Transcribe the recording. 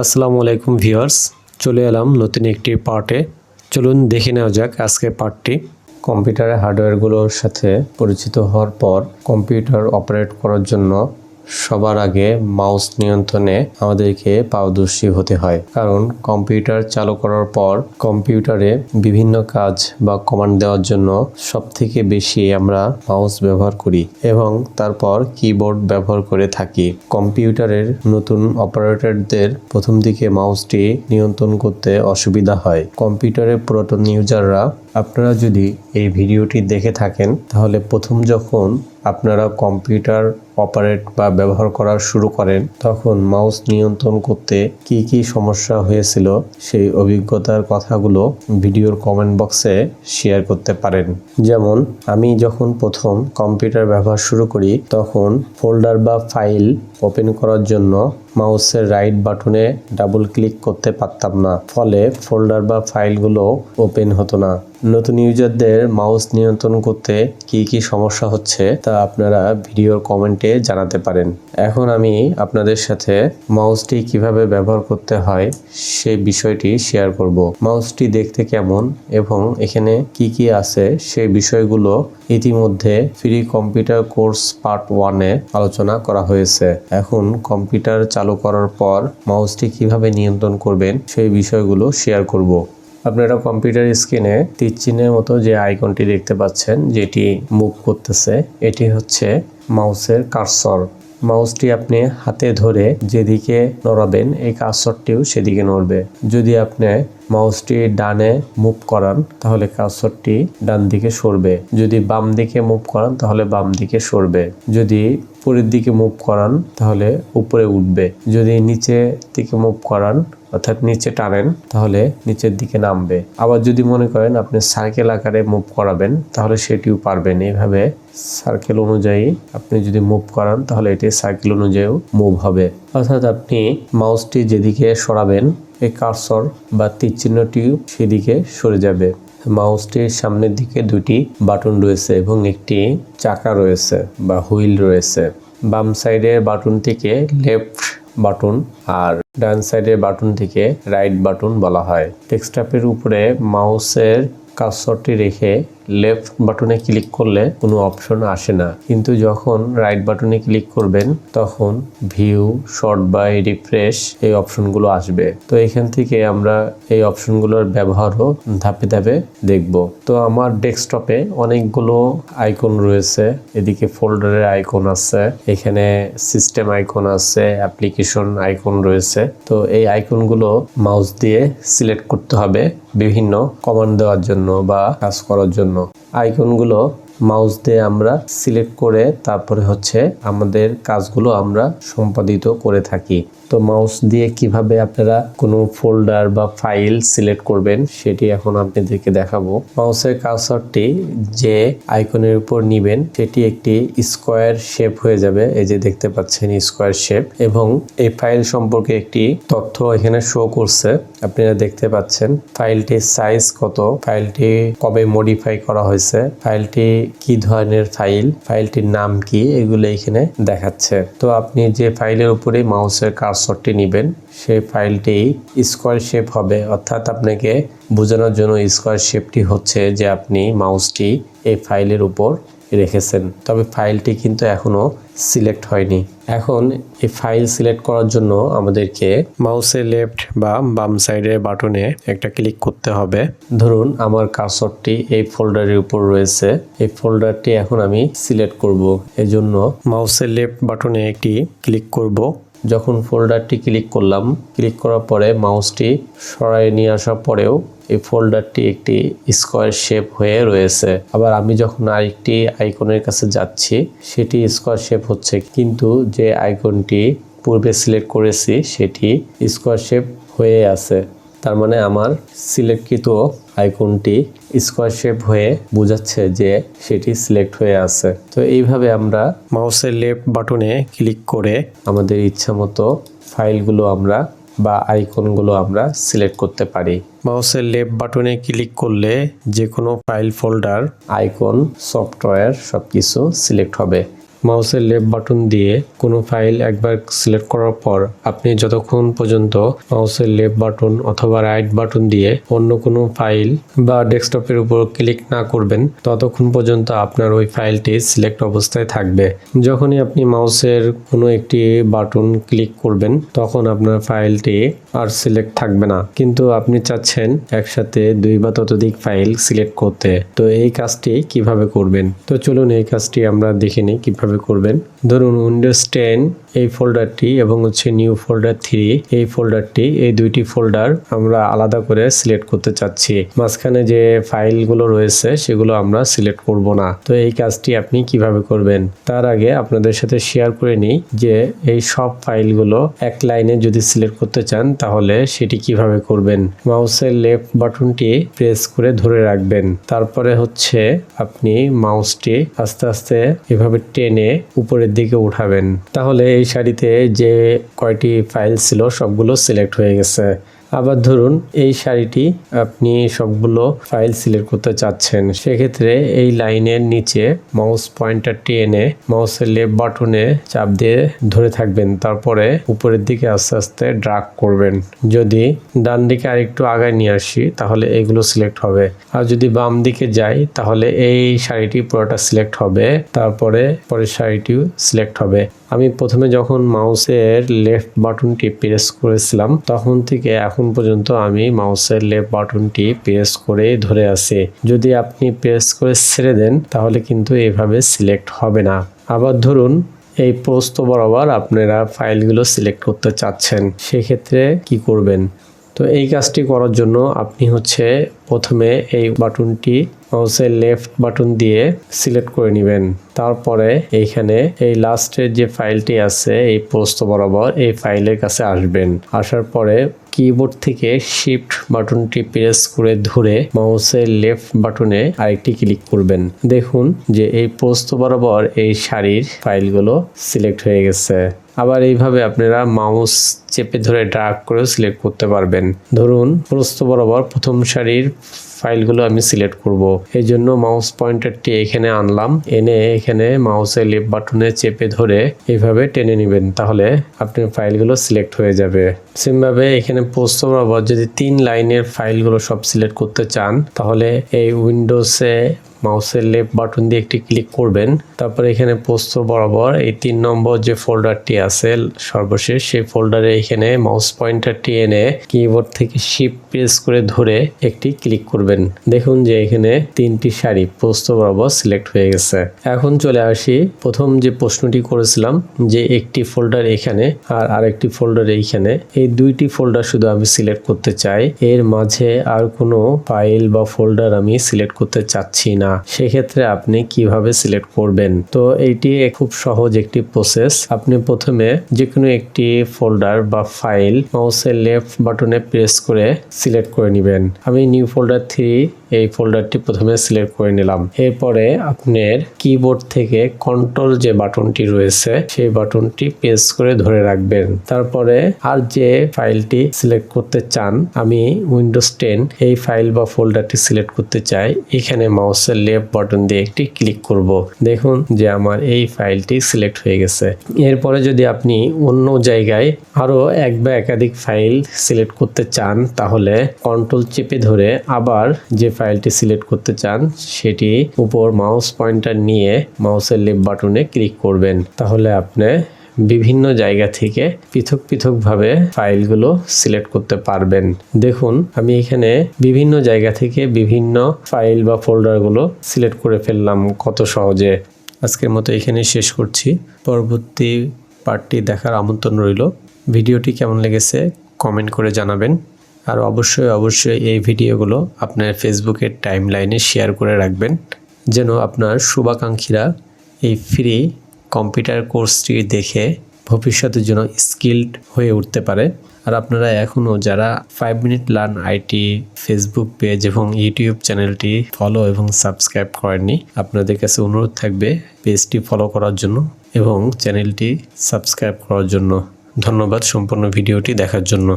আসসালামু আলাইকুম ভিউয়ার্স, চলে এলাম নতুন একটি পার্টে। চলুন দেখে নেওয়া যাক আজকে পার্টটি। কম্পিউটারের হার্ডওয়্যারগুলোর সাথে পরিচিত হওয়ার পর কম্পিউটার অপারেট করার জন্য সবার আগে মাউস নিয়ন্ত্রণে আমাদেরকে পারদর্শী হতে হয়। কারণ কম্পিউটার চালু করার পর কম্পিউটারে বিভিন্ন কাজ বা কমান্ড দেওয়ার জন্য সবথেকে বেশি আমরা মাউস ব্যবহার করি এবং তারপর কিবোর্ড ব্যবহার করে থাকি। কম্পিউটারের নতুন অপারেটরদের প্রথম দিকে মাউসটি নিয়ন্ত্রণ করতে অসুবিধা হয়। কম্পিউটারের পুরাতন ইউজাররা আপনারা যদি এই ভিডিওটি দেখে থাকেন, তাহলে প্রথম যখন আপনারা কম্পিউটার অপারেট বা ব্যবহার করা শুরু করেন, তখন মাউস নিয়ন্ত্রণ করতে কি কি সমস্যা হয়েছিল সেই অভিজ্ঞতার কথাগুলো ভিডিওর কমেন্ট বক্সে শেয়ার করতে পারেন। যেমন, আমি যখন প্রথম কম্পিউটার ব্যবহার শুরু করি, তখন ফোল্ডার বা ফাইল ওপেন করার জন্য মাউসের রাইট বাটনে ডাবল ক্লিক করতে পারতাম না। ফলে ফোল্ডার বা ফাইলগুলো ওপেন হতো না। নতুন ইউজারদের মাউস নিয়ন্ত্রণ করতে কি কি সমস্যা হচ্ছে তা আপনারা ভিডিওর কমেন্টে জানাতে পারেন। এখন আমি আপনাদের সাথে মাউসটি কীভাবে ব্যবহার করতে হয় সেই বিষয়টি শেয়ার করব। মাউসটি দেখতে কেমন এবং এখানে কি কি আছে সেই বিষয়গুলো ইতিমধ্যে ফ্রি কম্পিউটার কোর্স পার্ট ওয়ানে আলোচনা করা হয়েছে। এখন কম্পিউটার চালু করার পর মাউসটি কীভাবে নিয়ন্ত্রণ করবেন সেই বিষয়গুলো শেয়ার করব। আপনারা কম্পিউটার স্ক্রিনে তীরচিহ্নের মতো যে আইকনটি দেখতে পাচ্ছেন, যেটি মুভ করতেছে, এটি হচ্ছে মাউসের কার্সর। মাউসটি আপনি হাতে ধরে যেদিকে নড়াবেন, এই কাসরটিও সেদিকে নড়বে। যদি আপনি মাউসটি ডানে মুভ করান, তাহলে কাসরটি ডান দিকে সরবে। যদি বাম দিকে মুভ করান, তাহলে বাম দিকে সরবে। যদি উপরের দিকে মুভ করান, তাহলে উপরে উঠবে। যদি নিচে দিকে মুভ করান অর্থাৎ নিচে টানেন, তাহলে নিচের দিকে নামবে। আবার যদি মনে করেন আপনি সার্কেল আকারে মুভ করাবেন, তাহলে সেটিও পারবেন। এইভাবে সার্কেল অনুযায়ী আপনি যদি মুভ করান, তাহলে এটি সার্কেল অনুযায়ীও মুভ হবে। অর্থাৎ আপনি মাউসটি যেদিকে সরাবেন, এই কার্সর বা তীর চিহ্নটিও সেদিকে সরে যাবে। মাউসটির সামনের দিকে দুটি বাটন রয়েছে এবং একটি চাকা রয়েছে বা হুইল রয়েছে। বাম সাইডের বাটন থেকে লেফট বাটন আর ডান সাইডের বাটন থেকে রাইট বাটন বলা হয়। ডেস্কটপের উপরে মাউসের কার্সরটি রেখে লেফট বাটনে ক্লিক করলে কোনো অপশন আসে না। কিন্তু যখন রাইট বাটনে ক্লিক করবেন, তখন ভিউ শর্ট বাই রিফ্রেশ এই অপশনগুলো আসবে। তো এখান থেকে আমরা এই অপশনগুলোর ব্যবহারও ধাপে ধাপে দেখব। তো আমার ডেস্কটপে অনেকগুলো আইকন রয়েছে। এদিকে ফোল্ডারের আইকন আছে, এখানে সিস্টেম আইকন আছে অ্যাপ্লিকেশন আইকন রয়েছে। তো এই আইকনগুলো মাউস দিয়ে সিলেক্ট করতে হবে বিভিন্ন কমান্ড দেওয়ার জন্য। বা কাজ করার জন্য। আইকনগুলো মাউস দিয়ে আমরা সিলেক্ট করে তারপরে হচ্ছে আমাদের কাজগুলো আমরা সম্পাদিত করে থাকি। তো মাউস দিয়ে কীভাবে আপনারা কোনো ফোল্ডার বা ফাইল সিলেক্ট করবেন, সেটি এখন আপনাদেরকে দেখাবো। মাউসের কার্সরটি যে আইকনের উপর নিবেন, সেটি একটি স্কোয়ার শেপ হয়ে যাবে। এই যে দেখতে পাচ্ছেন স্কোয়ার শেপ এবং এই ফাইল সম্পর্কে একটি তথ্য এখানে শো করছে। আপনারা দেখতে পাচ্ছেন ফাইলটির সাইজ কত ফাইলটি কবে মডিফাই করা হয়েছে ফাইলটি কি ধরনের ফাইল ফাইলটির নাম কি, এগুলো এখানে দেখাচ্ছে। তো আপনি যে ফাইলের উপরে মাউসের কার্সরটি নেবেন। সেই ফাইলটি স্কোয়ার শেপ হবে। অর্থাৎ আপনাকে বোঝানোর জন্য স্কোয়ার শেপটি হচ্ছে যে আপনি মাউসটি এই ফাইলের উপর রেখেছেন। তবে ফাইলটি কিন্তু এখনও সিলেক্ট হয়নি। এখন এই ফাইল সিলেক্ট করার জন্য আমাদেরকে মাউসের লেফট বা বাম সাইডের বাটনে একটা ক্লিক করতে হবে। ধরুন আমার কার্সরটি এই ফোল্ডারের উপর রয়েছে। এই ফোল্ডারটি এখন আমি সিলেক্ট করব। এজন্য মাউসের লেফট বাটনে একটি ক্লিক করব। যখন ফোল্ডারটি ক্লিক করলাম, ক্লিক করার পরে মাউসটি সরাই নিয়ে আসার পরেও এই ফোল্ডারটি একটি স্কোয়ার শেপ হয়ে রয়েছে। আবার আমি যখন আরেকটি আইকনের কাছে যাচ্ছি, সেটি স্কোয়ার শেপ হচ্ছে, কিন্তু যে আইকনটি পূর্বে সিলেক্ট করেছি, সেটি স্কোয়ার শেপ হয়ে আছে। তার মানে আমার সিলেক্টকৃত আইকনটি স্কোয়ার শেপ হয়ে বোঝাচ্ছে যে সেটি সিলেক্ট হয়ে আছে। তো এইভাবে আমরা মাউসের লেফট বাটনে ক্লিক করে আমাদের ইচ্ছা মতো ফাইলগুলো আমরা বা আইকনগুলো আমরা সিলেক্ট করতে পারি। মাউসের লেফট বাটনে ক্লিক করলে যে কোনো ফাইল ফোল্ডার, আইকন, সফটওয়্যার সব কিছু সিলেক্ট হবে। মাউসের লেফট বাটন দিয়ে কোনো ফাইল একবার সিলেক্ট করার পর আপনি যতক্ষণ পর্যন্ত মাউসের লেফট বাটন অথবা রাইট বাটন দিয়ে অন্য কোনো ফাইল বা ডেস্কটপের উপর ক্লিক না করবেন, ততক্ষণ পর্যন্ত আপনার ওই ফাইলটি সিলেক্ট অবস্থায় থাকবে। যখনই আপনি মাউসের কোনো একটি বাটন ক্লিক করবেন, তখন আপনার ফাইলটি আর সিলেক্ট থাকবে না। কিন্তু আপনি চাচ্ছেন একসাথে দুই বা ততোধিক ফাইল সিলেক্ট করতে। তো এই কাজটি কীভাবে করবেন? তো চলুন এই কাজটি আমরা দেখে নিই কীভাবে করবেন? ধরুন উইন্ডোজ টেন এই ফোল্ডারটি এবং হচ্ছে নিউ ফোল্ডার থ্রি এই ফোল্ডারটি এই দুইটি ফোল্ডার আমরা আলাদা করে সিলেক্ট করতে চাচ্ছি। মাঝখানে যে ফাইলগুলো রয়েছে, সেগুলো আমরা সিলেক্ট করব না। তো এই কাজটি আপনি কীভাবে করবেন? তার আগে আপনাদের সাথে শেয়ার করে নিই যে এই সব ফাইলগুলো এক লাইনে যদি সিলেক্ট করতে চান, তাহলে সেটি কীভাবে করবেন? মাউসের লেফট বাটনটি প্রেস করে ধরে রাখবেন। তারপরে হচ্ছে আপনি মাউসটি আস্তে আস্তে এভাবে টেনে উপরের দিকে উঠাবেন। তাহলে এই শাড়িতে যে কয়টি ফাইল ছিল সবগুলো সিলেক্ট হয়ে গেছে। আবার ধরুন এই শাড়িটি আপনি সবগুলো ফাইল সিলেক্ট করতে চাচ্ছেন, সেক্ষেত্রে এই লাইনের নিচে মাউস পয়েন্টারটি এনে মাউসের লেফট বাটনে চাপ দিয়ে ধরে থাকবেন, তারপরে উপরের দিকে আস্তে আস্তে ড্রাগ করবেন। যদি ডান দিকে আরেকটু আগায় নিয়ে আসি, তাহলে এগুলো সিলেক্ট হবে। আর যদি বাম দিকে যাই, তাহলে এই শাড়িটি পুরোটা সিলেক্ট হবে, তারপরে পরের শাড়িটিও সিলেক্ট হবে। আমি প্রথমে যখন মাউসের লেফট বাটনটি প্রেস করেছিলাম, তখন থেকে এখন পর্যন্ত আমি মাউসের লেফট বাটনটি প্রেস করে ধরে আছি। যদি আপনি প্রেস করে ছেড়ে দেন, তাহলে কিন্তু এভাবে সিলেক্ট হবে না। আবার ধরুন, এই প্রস্ত বরাবর আপনারা ফাইলগুলো সিলেক্ট করতে চাচ্ছেন, সেক্ষেত্রে কি করবেন? তো এই কাজটি করার জন্য আপনি হচ্ছে প্রথমে এই বাটনটি মাউসের লেফট বাটন দিয়ে সিলেক্ট করে নেবেন। তারপরে এইখানে এই লাস্টের যে ফাইলটি আছে, এই প্রস্ত বরাবর এই ফাইলের কাছে আসবেন। আসার পরে কিবোর্ড থেকে শিফট বাটনটি প্রেস করে ধরে মাউসের লেফট বাটনে আরেকটি ক্লিক করবেন। দেখুন যে এই পোস্ত বরাবর এই শাড়ির ফাইলগুলো সিলেক্ট হয়ে গেছে। আবার এইভাবে আপনারা মাউস চেপে ধরে ড্রাগ করে সিলেক্ট করতে পারবেন। ধরুন প্রস্ত বরাবর প্রথম সারির ফাইলগুলো আমি সিলেক্ট করব। এই জন্য মাউস পয়েন্টারটি এখানে আনলাম। এনে এখানে মাউসের লেফট বাটনে চেপে ধরে এইভাবে টেনে নেবেন, তাহলে আপনার ফাইলগুলো সিলেক্ট হয়ে যাবে। সেমভাবে এখানে পোস্ট বরাবর যদি তিন লাইনের ফাইলগুলো সব সিলেক্ট করতে চান, তাহলে এই উইন্ডোজে মাউসের লেফট বাটন দিয়ে একটি ক্লিক করবেন। তারপরে এখানে পোস্ত বরাবর এই তিন নম্বর যে ফোল্ডারটি আছে, সর্বশেষ সেই ফোল্ডারে এখানে মাউস পয়েন্টারটি এনে কিবোর্ড থেকে শিপ প্রেস করে ধরে একটি ক্লিক করবেন। দেখুন যে এখানে তিনটি শাড়ি পোস্ত বরাবর সিলেক্ট হয়ে গেছে। এখন চলে আসি প্রথম যে প্রশ্নটি করেছিলাম, যে একটি ফোল্ডার এখানে আর আরেকটি ফোল্ডার এইখানে। এই দুইটি ফোল্ডার শুধু আমি সিলেক্ট করতে চাই। এর মাঝে আর কোনো ফাইল বা ফোল্ডার আমি সিলেক্ট করতে চাচ্ছি না। সেক্ষেত্রে আপনি কীভাবে সিলেক্ট করবেন? তো এইটি খুব সহজ একটি প্রসেস আপনি প্রথমে যে কোনো একটি ফোল্ডার বা ফাইল মাউসের লেফট বাটনে প্রেস করে সিলেক্ট করে নেবেন। আমি নিউ ফোল্ডার থ্রি এই ফোল্ডারটি প্রথমে সিলেক্ট করে নিলাম। এরপরে আপনার কিবোর্ড থেকে কন্ট্রোল যে বাটনটি রয়েছে, সেই বাটনটি প্রেস করে ধরে রাখবেন। তারপরে আর যে ফাইলটি সিলেক্ট করতে চান, আমি উইন্ডোজ টেন এই ফাইল বা ফোল্ডারটি সিলেক্ট করতে চাই। এখানে মাউসের লেফট বাটন দিয়ে একটি ক্লিক করব। দেখুন যে আমার এই ফাইলটি সিলেক্ট হয়ে গেছে। এরপরে যদি আপনি অন্য জায়গায় আরও এক বা একাধিক ফাইল সিলেক্ট করতে চান, তাহলে কন্ট্রোল চেপে ধরে আবার যে ফাইলটি সিলেক্ট করতে চান, সেটি উপর মাউস পয়েন্টার নিয়ে মাউসের লেফট বাটনে ক্লিক করবেন। তাহলে আপনি বিভিন্ন জায়গা থেকে পৃথক পৃথকভাবে ফাইলগুলো সিলেক্ট করতে পারবেন। দেখুন, আমি এখানে বিভিন্ন জায়গা থেকে বিভিন্ন ফাইল বা ফোল্ডারগুলো সিলেক্ট করে ফেললাম কত সহজে। আজকের মতো এখানে শেষ করছি। পরবর্তী পার্টটি দেখার আমন্ত্রণ রইল। ভিডিওটি কেমন লেগেছে কমেন্ট করে জানাবেন। আর অবশ্যই অবশ্যই এই ভিডিওগুলো আপনার ফেসবুকের টাইমলাইনে শেয়ার করে রাখবেন, যেন আপনার শুভাকাঙ্ক্ষীরা এই ফ্রি কম্পিউটার কোর্সটি দেখে ভবিষ্যতের জন্য স্কিল্ড হয়ে উঠতে পারে। আর আপনারা এখনও যারা five minute learn IT Facebook page এবং ইউটিউব চ্যানেলটি ফলো এবং সাবস্ক্রাইব করেননি, আপনাদের কাছে অনুরোধ থাকবে পেজটি ফলো করার জন্য এবং চ্যানেলটি সাবস্ক্রাইব করার জন্য। ধন্যবাদ সম্পূর্ণ ভিডিওটি দেখার জন্য।